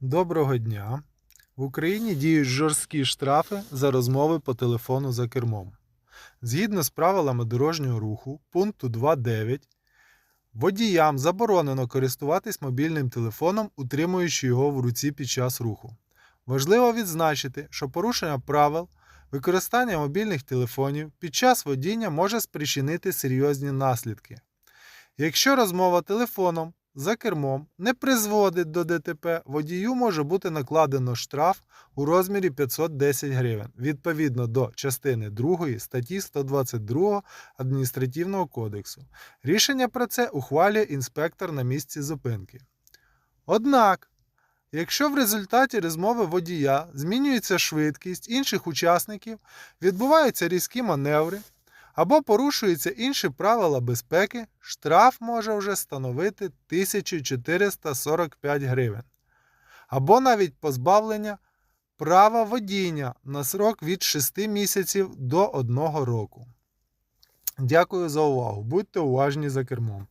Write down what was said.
Доброго дня! В Україні діють жорсткі штрафи за розмови по телефону за кермом. Згідно з правилами дорожнього руху, пункту 2.9, водіям заборонено користуватись мобільним телефоном, утримуючи його в руці під час руху. Важливо відзначити, що порушення правил використання мобільних телефонів під час водіння може спричинити серйозні наслідки. Якщо розмова телефоном за кермом не призводить до ДТП, водію може бути накладено штраф у розмірі 510 гривень відповідно до частини 2 статті 122 Адміністративного кодексу. Рішення про це ухвалює інспектор на місці зупинки. Однак, якщо в результаті розмови водія змінюється швидкість інших учасників, відбуваються різкі маневри, або порушуються інші правила безпеки, штраф може вже становити 1445 гривень. Або навіть позбавлення права водіння на срок від 6 місяців до 1 року. Дякую за увагу. Будьте уважні за кермом.